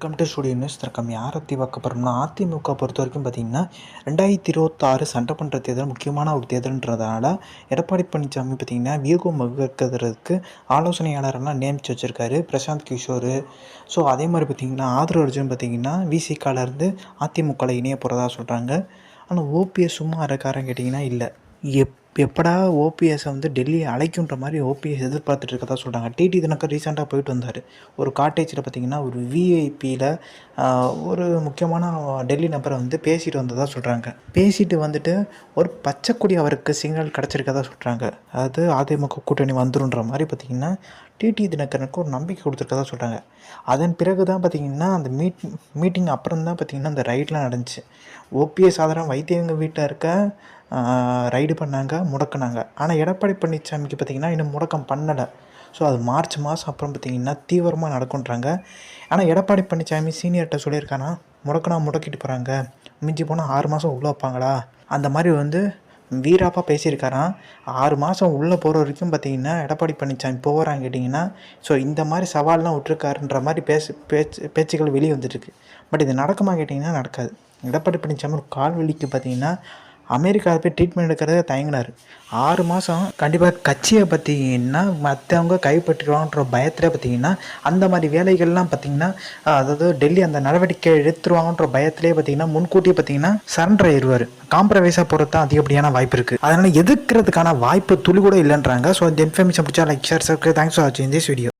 Welcome to studio news தரக்கம் யாரை பற்றி பார்க்க போகிறோம்னா அதிமுக பொறுத்த வரைக்கும் பார்த்தீங்கன்னா ரெண்டாயிரத்தி இருபத்தாறு சண்டை பண்ணுற தேர்தல் முக்கியமான ஒரு தேர்தல்ன்றதுனால எடப்பாடி பழனிசாமி பார்த்தீங்கன்னா வியூகம் வகுக்கிறதுக்கு ஆலோசனையாளரெல்லாம் நியமித்து வச்சுருக்காரு. பிரசாந்த் கிஷோர். ஸோ அதே மாதிரி பார்த்தீங்கன்னா ஆதரவு அர்ஜுன் பார்த்தீங்கன்னா விசிகாலேருந்து அதிமுகவில் இணைய போகிறதா சொல்கிறாங்க ஆனால் ஓபிஎஸ் சும்மா இருக்காரன்னு கேட்டிங்கன்னா இல்லை. எப் எப்படா ஓபிஎஸ்ஸை வந்து டெல்லியை அழைக்குன்ற மாதிரி ஓபிஎஸ் எதிர்பார்த்துட்டு இருக்கதா சொல்கிறாங்க டிடி தினகர் ரீசெண்டாக போயிட்டு வந்தார். ஒரு காட்டேஜில் பார்த்தீங்கன்னா ஒரு விஐபியில் ஒரு முக்கியமான டெல்லி நபரை வந்து பேசிட்டு வந்ததாக சொல்கிறாங்க பேசிட்டு வந்துட்டு ஒரு பச்சைக்குடி அவருக்கு சிக்னல் கிடச்சிருக்கதா சொல்கிறாங்க அதாவது அதிமுக கூட்டணி வந்துருன்ற மாதிரி பார்த்தீங்கன்னா டிடி தினகரனுக்கு ஒரு நம்பிக்கை கொடுத்துருக்கதா சொல்கிறாங்க அதன் பிறகு தான் பார்த்தீங்கன்னா அந்த மீட் மீட்டிங் அப்புறம் தான் பார்த்தீங்கன்னா அந்த ரைட்லாம் நடந்துச்சு. ஓபிஎஸ் ஆதரவு வைத்தியங்க வீட்டில் இருக்க ரைடு பண்ணாங்க முடக்குனாங்க. ஆனால் எடப்பாடி பழனிசாமிக்கு பார்த்திங்கன்னா இன்னும் முடக்கம் பண்ணலை. ஸோ அது மார்ச் மாதம் அப்புறம் பார்த்திங்கன்னா தீவிரமாக நடக்குன்றாங்க ஆனால் எடப்பாடி பழனிசாமி சீனியர்கிட்ட சொல்லியிருக்கானா முடக்கினா முடக்கிட்டு போகிறாங்க மிஞ்சி போனால் ஆறு மாதம் உள்ளே வைப்பாங்களா? அந்த மாதிரி வந்து வீராப்பாக பேசியிருக்காராம் ஆறு மாதம் உள்ளே போகிற வரைக்கும் பார்த்தீங்கன்னா எடப்பாடி பழனிசாமி போகிறாங்க கேட்டிங்கன்னா ஸோ இந்த மாதிரி சவால்லாம் விட்டுருக்காருன்ற மாதிரி பேசு பேச்சு பேச்சுகள் வெளியே வந்துட்டுருக்கு பட் இது நடக்குமா கேட்டிங்கன்னா நடக்காது. எடப்பாடி பழனிசாமி ஒரு கால் வலிக்கு பார்த்தீங்கன்னா அமெரிக்காவில் போய் ட்ரீட்மெண்ட் எடுக்கிறதே தயங்கினார். ஆறு மாதம் கண்டிப்பாக கட்சியை பார்த்தீங்கன்னா மற்றவங்க கைப்பற்றிடுவாங்கன்ற பயத்தில் பார்த்தீங்கன்னா அந்த மாதிரி வேலைகள்லாம் பார்த்தீங்கன்னா அதாவது டெல்லி அந்த நடவடிக்கை எடுத்துருவாங்கன்ற பயத்திலே பார்த்தீங்கன்னா முன்கூட்டியே பார்த்தீங்கன்னா சரண்டர் ஆயிடுவார் காம்ப்ரமைஸாக போகிறது தான் அதிகப்படியான வாய்ப்பு இருக்குது அதனால் எதிர்க்கிறதுக்கான வாய்ப்பு துளி கூட இல்லைன்றாங்க. ஸோ இந்த இன்ஃபர்மேஷன் பிடிச்சா like share subscribe thanks for வாட்சிங் திஸ் வீடியோ